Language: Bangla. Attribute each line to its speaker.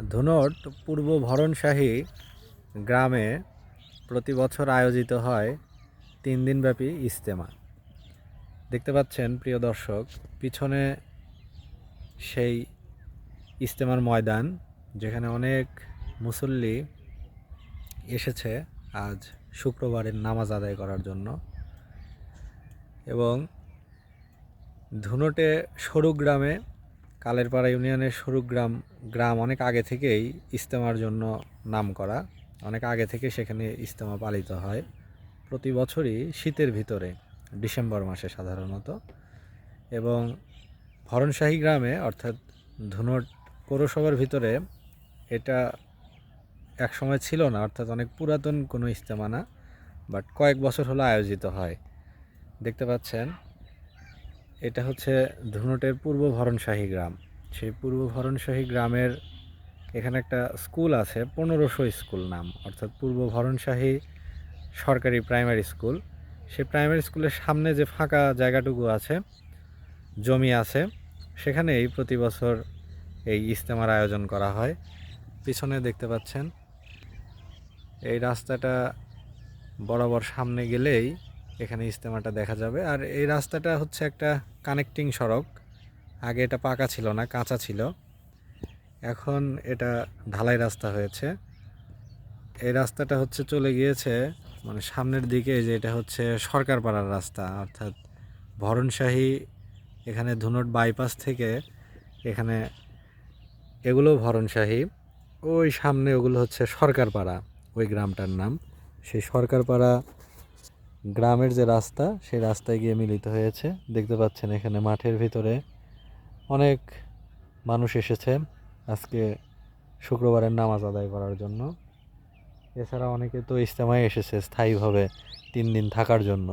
Speaker 1: ধুনট পূর্ব ভরণশাহী গ্রামে প্রতি বছর আয়োজিত হয় তিন দিনব্যাপী ইজতেমা। দেখতে পাচ্ছেন, প্রিয় দর্শক, পিছনে সেই ইজতেমার ময়দান, যেখানে অনেক মুসল্লি এসেছে আজ শুক্রবারের নামাজ আদায় করার জন্য। এবং ধুনটে সরু গ্রামে কালেরপাড়া ইউনিয়নের সরু গ্রাম গ্রাম অনেক আগে থেকেই ইজতেমার জন্য নাম করা অনেক আগে থেকে সেখানে ইজতেমা পালিত হয়। প্রতি বছরই শীতের ভিতরে, ডিসেম্বর মাসে সাধারণত। এবং ভরণশাহী গ্রামে, অর্থাৎ ধুনট পৌরসভার ভিতরে এটা এক সময় ছিল না, অর্থাৎ অনেক পুরাতন কোনো ইজতেমা না, বাট কয়েক বছর হলো আয়োজিত হয়। দেখতে পাচ্ছেন এটা হচ্ছে ধুনটের পূর্ব ভরণশাহী গ্রাম। সেই পূর্ব ভরণশাহী গ্রামের এখানে একটা স্কুল আছে, পনেরোশো স্কুল নাম। অর্থাৎ পূর্ব ভরণশাহী সরকারি প্রাইমারি স্কুল। সেই প্রাইমারি স্কুলের সামনে যে ফাঁকা জায়গাটুকু আছে, জমি আছে, সেখানেই প্রতি বছর এই ইজতেমার আয়োজন করা হয়। পিছনে দেখতে পাচ্ছেন, এই রাস্তাটা বরাবর সামনে গেলেই এখানে ইজতেমাটা দেখা যাবে। আর এই রাস্তাটা হচ্ছে একটা কানেক্টিং সড়ক। আগে এটা পাকা ছিল না, কাঁচা ছিল। এখন এটা ঢালাই রাস্তা হয়েছে। এই রাস্তাটা হচ্ছে চলে গিয়েছে মানে সামনের দিকে যে এটা হচ্ছে সরকারপাড়ার রাস্তা, অর্থাৎ ভরণশাহী, এখানে ধুনট বাইপাস থেকে এখানে এগুলো ভরণশাহী, ওই সামনে ওগুলো হচ্ছে সরকারপাড়া, ওই গ্রামটার নাম। সেই সরকারপাড়া গ্রামের যে রাস্তা, সেই রাস্তায় গিয়ে মিলিত হয়েছে। দেখতে পাচ্ছেন এখানে মাঠের ভিতরে অনেক মানুষ এসেছে আজকে শুক্রবারের নামাজ আদায় করার জন্য। এছাড়া অনেকে তো ইজতেমায় এসেছে স্থায়ীভাবে তিন দিন থাকার জন্য।